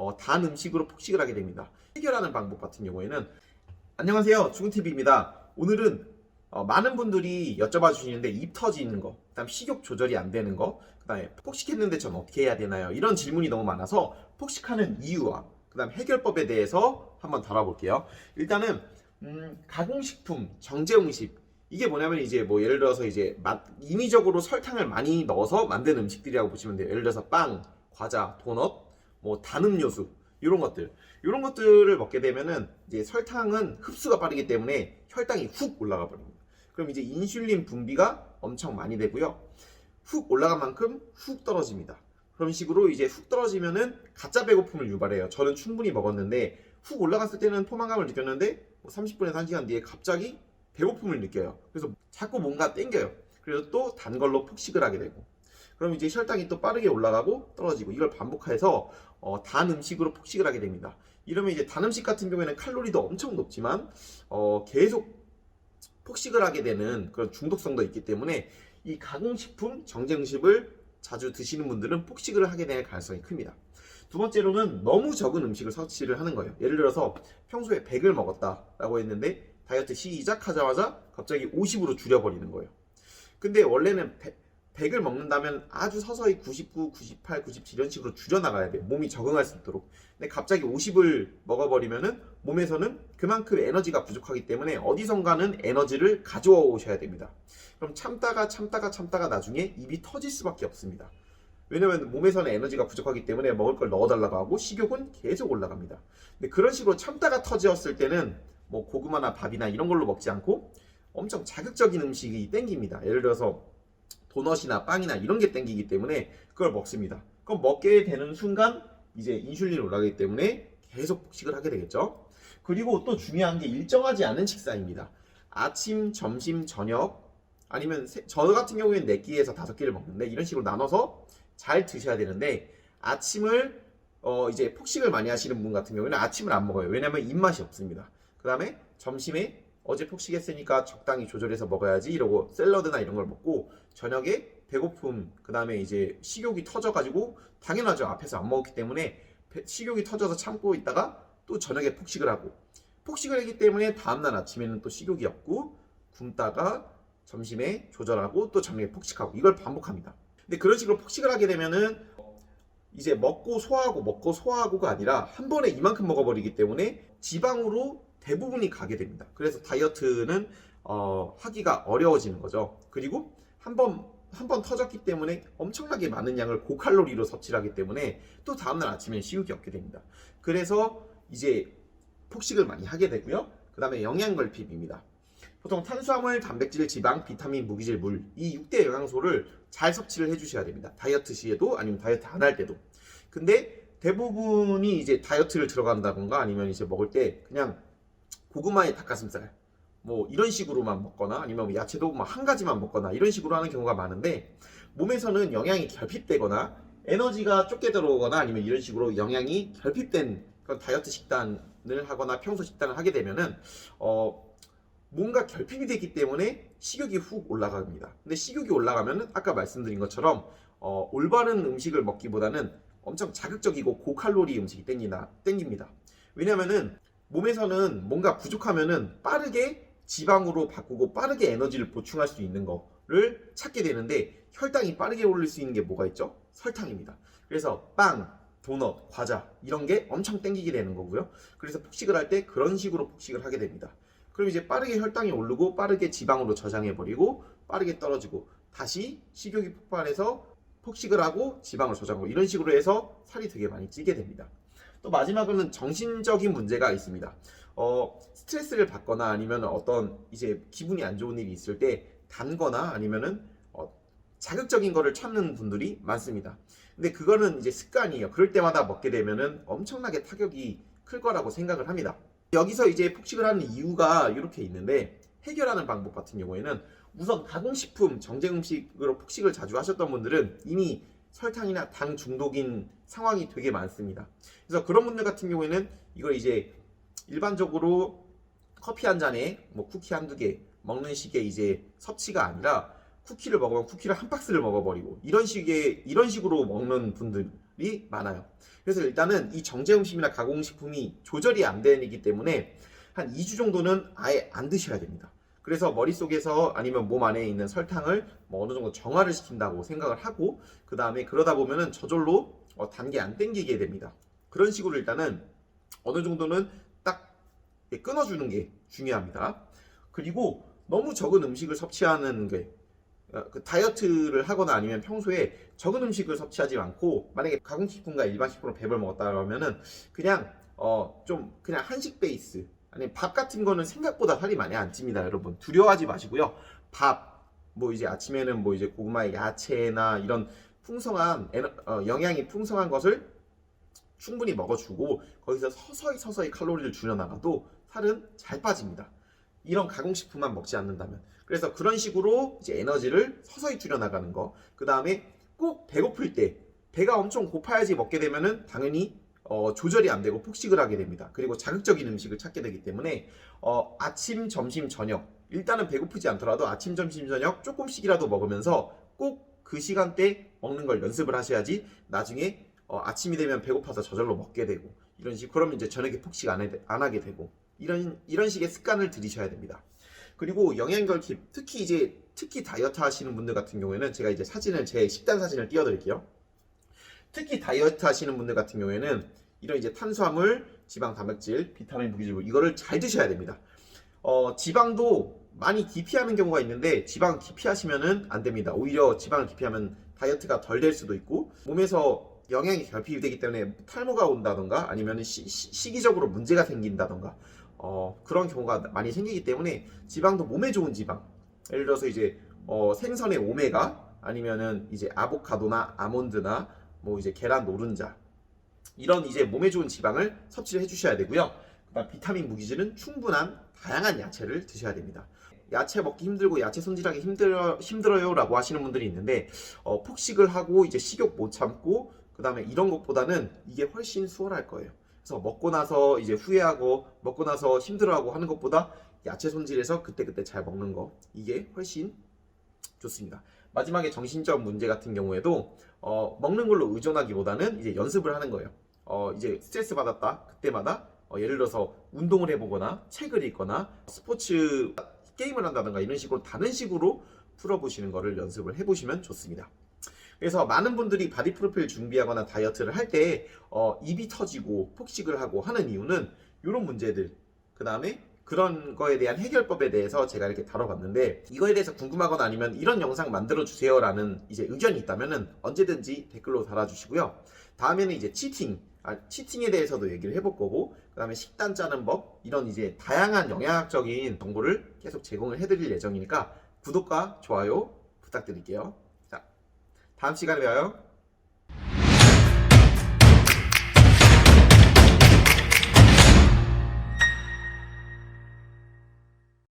어, 단 음식으로 폭식을 하게 됩니다. 해결하는 방법 같은 경우에는 안녕하세요 중TV입니다. 오늘은 어, 많은 분들이 여쭤봐 주시는데 입 터지는 거, 그다음 식욕 조절이 안 되는 거, 그다음에 폭식했는데 전 어떻게 해야 되나요? 이런 질문이 너무 많아서 폭식하는 이유와 그다음 해결법에 대해서 한번 다뤄볼게요. 일단은 음, 가공식품, 정제음식 이게 뭐냐면 이제 뭐 예를 들어서 이제 맛- 인위적으로 설탕을 많이 넣어서 만든 음식들이라고 보시면 돼요. 예를 들어서 빵, 과자, 도넛, 뭐 단음료수 이런 것들 이런 것들을 먹게 되면은 이제 설탕은 흡수가 빠르기 때문에 혈당이 훅 올라가 버립니다. 그럼 이제 인슐린 분비가 엄청 많이 되고요. 훅 올라간 만큼 훅 떨어집니다. 그런 식으로 이제 훅 떨어지면은 가짜 배고픔을 유발해요. 저는 충분히 먹었는데 훅 올라갔을 때는 포만감을 느꼈는데 뭐 30분에서 1시간 뒤에 갑자기 배고픔을 느껴요. 그래서 자꾸 뭔가 땡겨요. 그래서 또 단 걸로 폭식을 하게 되고. 그럼 이제 혈당이 또 빠르게 올라가고 떨어지고 이걸 반복해서 어, 단 음식으로 폭식을 하게 됩니다. 이러면 이제 단 음식 같은 경우에는 칼로리도 엄청 높지만 어, 계속 폭식을 하게 되는 그런 중독성도 있기 때문에 이 가공식품, 정제음식을 자주 드시는 분들은 폭식을 하게 될 가능성이 큽니다. 두 번째로는 너무 적은 음식을 섭취를 하는 거예요. 예를 들어서 평소에 100을 먹었다라고 했는데 다이어트 시작하자마자 갑자기 50으로 줄여버리는 거예요. 근데 원래는 100, 을 먹는다면 아주 서서히 99, 98, 97 이런 식으로 줄여나가야 돼요. 몸이 적응할 수 있도록. 근데 갑자기 50을 먹어버리면은 몸에서는 그만큼 에너지가 부족하기 때문에 어디선가는 에너지를 가져와 오셔야 됩니다. 그럼 참다가 참다가 참다가 나중에 입이 터질 수밖에 없습니다. 왜냐면 몸에서는 에너지가 부족하기 때문에 먹을 걸 넣어달라고 하고 식욕은 계속 올라갑니다. 근데 그런 식으로 참다가 터졌을 때는 뭐 고구마나 밥이나 이런 걸로 먹지 않고 엄청 자극적인 음식이 땡깁니다. 예를 들어서 도넛이나 빵이나 이런 게 땡기기 때문에 그걸 먹습니다. 그럼 먹게 되는 순간 이제 인슐린이 올라가기 때문에 계속 폭식을 하게 되겠죠. 그리고 또 중요한 게 일정하지 않은 식사입니다. 아침, 점심, 저녁 아니면 세- 저 같은 경우에는 4끼에서 5끼를 먹는데 이런 식으로 나눠서 잘 드셔야 되는데 아침을 어 이제 폭식을 많이 하시는 분 같은 경우에는 아침을 안 먹어요. 왜냐면 입맛이 없습니다. 그 다음에 점심에 어제 폭식했으니까 적당히 조절해서 먹어야지 이러고 샐러드나 이런 걸 먹고 저녁에 배고픔 그 다음에 이제 식욕이 터져가지고 당연하죠 앞에서 안 먹었기 때문에 배- 식욕이 터져서 참고 있다가 또 저녁에 폭식을 하고 폭식을 하기 때문에 다음날 아침에는 또 식욕이 없고 굶다가 점심에 조절하고 또 저녁에 폭식하고 이걸 반복합니다. 근데 그런 식으로 폭식을 하게 되면은 이제 먹고 소화하고 먹고 소화하고가 아니라 한 번에 이만큼 먹어버리기 때문에 지방으로 대부분이 가게 됩니다. 그래서 다이어트는 어, 하기가 어려워지는 거죠. 그리고 한번 한 번 터졌기 때문에 엄청나게 많은 양을 고칼로리로 섭취를 하기 때문에 또 다음날 아침에 식욕이 없게 됩니다. 그래서 이제 폭식을 많이 하게 되고요. 그 다음에 영양결핍입니다. 보통 탄수화물, 단백질, 지방, 비타민, 무기질, 물 이 6대 영양소를 잘 섭취를 해주셔야 됩니다. 다이어트 시에도 아니면 다이어트 안 할 때도. 근데 대부분이 이제 다이어트를 들어간다던가 아니면 이제 먹을 때 그냥 고구마에 닭가슴살 뭐 이런 식으로만 먹거나 아니면 뭐 야채도 뭐한 가지만 먹거나 이런 식으로 하는 경우가 많은데 몸에서는 영양이 결핍되거나 에너지가 쫓게 들어오거나 아니면 이런 식으로 영양이 결핍된 그런 다이어트 식단을 하거나 평소 식단을 하게 되면은 어 뭔가 결핍이 되기 때문에 식욕이 훅 올라갑니다. 근데 식욕이 올라가면은 아까 말씀드린 것처럼 어, 올바른 음식을 먹기보다는 엄청 자극적이고 고칼로리 음식이 땡기나 땡깁니다. 왜냐면은 몸에서는 뭔가 부족하면은 빠르게 지방으로 바꾸고 빠르게 에너지를 보충할 수 있는 거를 찾게 되는데 혈당이 빠르게 오를 수 있는 게 뭐가 있죠? 설탕입니다. 그래서 빵, 도넛, 과자 이런 게 엄청 땡기게 되는 거고요. 그래서 폭식을 할 때 그런 식으로 폭식을 하게 됩니다. 그럼 이제 빠르게 혈당이 오르고 빠르게 지방으로 저장해 버리고 빠르게 떨어지고 다시 식욕이 폭발해서 폭식을 하고 지방을 저장하고 이런 식으로 해서 살이 되게 많이 찌게 됩니다. 또 마지막으로는 정신적인 문제가 있습니다. 어, 스트레스를 받거나 아니면 어떤 이제 기분이 안 좋은 일이 있을 때 단거나 아니면은 어, 자극적인 거를 찾는 분들이 많습니다. 근데 그거는 이제 습관이에요. 그럴 때마다 먹게 되면은 엄청나게 타격이 클 거라고 생각을 합니다. 여기서 이제 폭식을 하는 이유가 이렇게 있는데 해결하는 방법 같은 경우에는 우선 가공식품, 정제음식으로 폭식을 자주 하셨던 분들은 이미 설탕이나 당 중독인 상황이 되게 많습니다. 그래서 그런 분들 같은 경우에는 이걸 이제 일반적으로 커피 한 잔에 뭐 쿠키 한두 개 먹는 식의 이제 섭취가 아니라 쿠키를 먹으면 쿠키를 한 박스를 먹어버리고 이런 식의 이런 식으로 먹는 분들이 많아요. 그래서 일단은 이 정제 음식이나 가공식품이 조절이 안 되기 때문에 한 2주 정도는 아예 안 드셔야 됩니다. 그래서 머릿속에서 아니면 몸 안에 있는 설탕을 뭐 어느 정도 정화를 시킨다고 생각을 하고 그 다음에 그러다 보면은 저절로 어, 단계 안 땡기게 됩니다. 그런 식으로 일단은 어느 정도는 딱 끊어주는 게 중요합니다. 그리고 너무 적은 음식을 섭취하는 게 어, 그 다이어트를 하거나 아니면 평소에 적은 음식을 섭취하지 않고 만약에 가공식품과 일반 식품으로 배불러 먹었다 그러면은 그냥 어 좀 그냥 한식 베이스 아니 밥 같은 거는 생각보다 살이 많이 안 찝니다 여러분 두려워하지 마시고요 밥 뭐 이제 아침에는 뭐 이제 고구마에 야채나 이런 풍성한 에너- 어, 영양이 풍성한 것을 충분히 먹어주고 거기서 서서히 서서히 칼로리를 줄여나가도 살은 잘 빠집니다. 이런 가공식품만 먹지 않는다면. 그래서 그런 식으로 이제 에너지를 서서히 줄여나가는 거. 그 다음에 꼭 배고플 때 배가 엄청 고파야지 먹게 되면은 당연히 어, 조절이 안 되고 폭식을 하게 됩니다. 그리고 자극적인 음식을 찾게 되기 때문에 어, 아침, 점심, 저녁 일단은 배고프지 않더라도 아침, 점심, 저녁 조금씩이라도 먹으면서 꼭 그 시간대 먹는 걸 연습을 하셔야지 나중에 어, 아침이 되면 배고파서 저절로 먹게 되고 이런 식 그러면 이제 저녁에 폭식 안, 해, 안 하게 되고 이런 이런 식의 습관을 들이셔야 됩니다. 그리고 영양결핍 특히 이제 특히 다이어트 하시는 분들 같은 경우에는 제가 이제 사진을 제 식단 사진을 띄워드릴게요. 특히 다이어트 하시는 분들 같은 경우에는 이런 이제 탄수화물, 지방, 단백질, 비타민, 무기질물 이거를 잘 드셔야 됩니다. 어, 지방도 많이 기피하는 경우가 있는데 지방 기피하시면은 안 됩니다. 오히려 지방을 기피하면 다이어트가 덜 될 수도 있고 몸에서 영양이 결핍이 되기 때문에 탈모가 온다던가 아니면 시, 기적으로 문제가 생긴다던가 어, 그런 경우가 많이 생기기 때문에 지방도 몸에 좋은 지방 예를 들어서 이제 어, 생선의 오메가 아니면은 이제 아보카도나 아몬드나 뭐 이제 계란 노른자 이런 이제 몸에 좋은 지방을 섭취를 해주셔야 되고요. 그다음 비타민 무기질은 충분한 다양한 야채를 드셔야 됩니다. 야채 먹기 힘들고 야채 손질하기 힘들어 힘들어요라고 하시는 분들이 있는데 어, 폭식을 하고 이제 식욕 못 참고 그다음에 이런 것보다는 이게 훨씬 수월할 거예요. 그래서 먹고 나서 이제 후회하고 먹고 나서 힘들어하고 하는 것보다 야채 손질해서 그때그때 잘 먹는 거 이게 훨씬 좋습니다. 마지막에 정신적 문제 같은 경우에도 어, 먹는 걸로 의존하기보다는 이제 연습을 하는 거예요. 어, 이제 스트레스 받았다 그때마다 어, 예를 들어서 운동을 해보거나 책을 읽거나 스포츠 게임을 한다든가 이런 식으로 다른 식으로 풀어보시는 거를 연습을 해보시면 좋습니다. 그래서 많은 분들이 바디 프로필 준비하거나 다이어트를 할때 어, 입이 터지고 폭식을 하고 하는 이유는 이런 문제들 그 다음에 그런 거에 대한 해결법에 대해서 제가 이렇게 다뤄봤는데 이거에 대해서 궁금하거나 아니면 이런 영상 만들어 주세요라는 이제 의견이 있다면은 언제든지 댓글로 달아주시고요. 다음에는 이제 치팅, 아, 치팅에 대해서도 얘기를 해볼 거고 그다음에 식단 짜는 법 이런 이제 다양한 영양학적인 정보를 계속 제공을 해드릴 예정이니까 구독과 좋아요 부탁드릴게요. 자, 다음 시간에 봬요.